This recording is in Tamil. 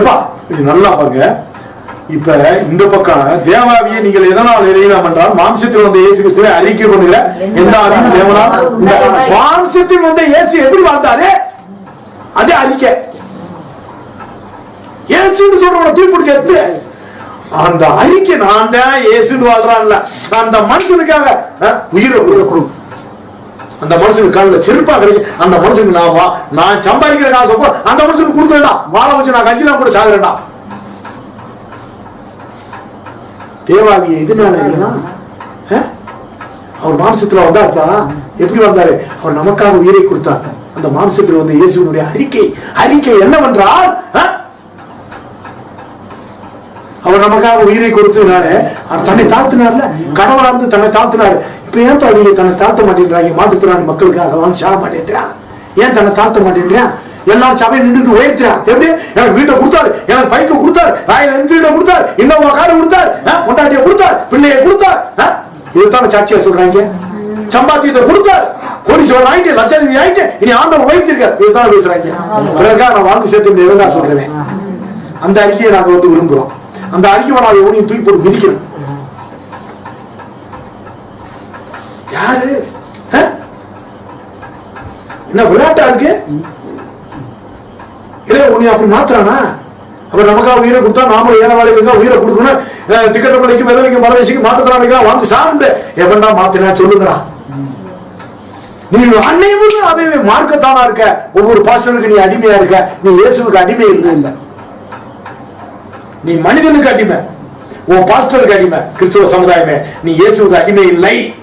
எப்பா இது நல்லா பாருங்க. இப்ப இந்த பக்கம் தேவாவியை நீங்கள் எதனால் எறியலாம் என்றால் மாம்சத்தில் வந்த இயேசு கிறிஸ்துவை அறிக்கை பண்ணுகிற எந்த ஆவியும் தேவனால் மாம்சத்தில் வந்த இயேசு எப்படி வாழ்ந்தாரு? அதே அறிக்கை. இயேசுன்னு சொல்றவன தூக்கி எத்து அந்த அறிக்கை நான் தான் இயேசுன்னு வாழ்றான்ல. அந்த மனுஷனுக்காக உயிரை உயிரை கொடுக்கும் அந்த மனுஷனுக்கு கண்ணில் செருப்பா கிடைக்கும் அந்த மனுஷனுக்கு நான் வா நான் சம்பாதிக்கிற காசு போ அந்த மனுஷனுக்கு கொடுக்குறேன்டா வாழ வச்சு நான் கஞ்சிலாம் கூட சாகுறேன்டா இது மேல இல்லைன்னா அவர் மாம்சத்துல வந்தார்ப்பா எப்படி வந்தாரு? அவர் நமக்காக உயிரை கொடுத்தார். அந்த மாம்சத்தில் வந்து இயேசுவனுடைய அறிக்கை அறிக்கை என்னவென்றால் அவர் நமக்காக உயிரை கொடுத்ததுனால அவர் தன்னை தாழ்த்தினார்ல? கடவுளா இருந்து தன்னை தாழ்த்தினார். இப்ப ஏன் நீங்க தன்னை தாழ்த்த மாட்டேன்றாங்க? மாற்றுத்திறனாளி மக்களுக்காக. அவன் சாக மாட்டேன்றான். ஏன் தன்னை தாழ்த்த மாட்டேன்றான்? எல்லாரும் சபையை நின்று உயர்த்துறான் எப்படி? எனக்கு வீட்டை கொடுத்தாரு. எனக்கு பைக்கை கொடுத்தாரு. ராயல் என்ஃபீல்டை கொடுத்தாரு. இன்னொரு காரை கொடுத்தாரு. ஆ, பொண்டாட்டியை கொடுத்தாரு. பிள்ளையை கொடுத்தார். இதுதான் இதுதானே சாட்சியா சொல்றாங்க. சம்பாத்தியத்தை கொடுத்தாரு. கோடீஸ்வரன் ஆயிட்டு லட்சாதிபதி ஆயிட்டு இனி ஆண்டவர் உயர்த்திருக்காரு. இதுதான் பேசுறாங்க. பிறகு நான் வாழ்ந்து சேர்த்து முடியாது நான் சொல்றேன் அந்த அறிக்கையை நாங்க வந்து விரும்புறோம். அந்த அறிக்கை நான் எவனையும் தூக்கி போட்டு மிதிக்கணும். யாரு? என்ன விளையாட்டா இருக்கு? இல்லை உன்னை அப்படி மாத்துறானா? அவர் நமக்காக உயிரை கொடுத்தா நாமளும் ஏன வேலைக்கு தான் உயிரை கொடுக்கணும். திக்கட்ட பிள்ளைக்கு விதவைக்கு மரதேசிக்கு மாற்றுத்திறனாளிக்கு வந்து சாப்பிட்டு எவன்டா மாத்தினா சொல்லுங்கடா. நீ அனைவரும் அவையவே மார்க்கத்தானா இருக்க? ஒவ்வொரு பாஸ்டருக்கு நீ அடிமையா இருக்க. நீ இயேசுவுக்கு அடிமை இல்லை இல்லை. நீ மனிதனுக்கு அடிமை. உன் பாஸ்டருக்கு அடிமை. கிறிஸ்துவ சமுதாயமே. நீ இயேசுக்கு அடிமை இல்லை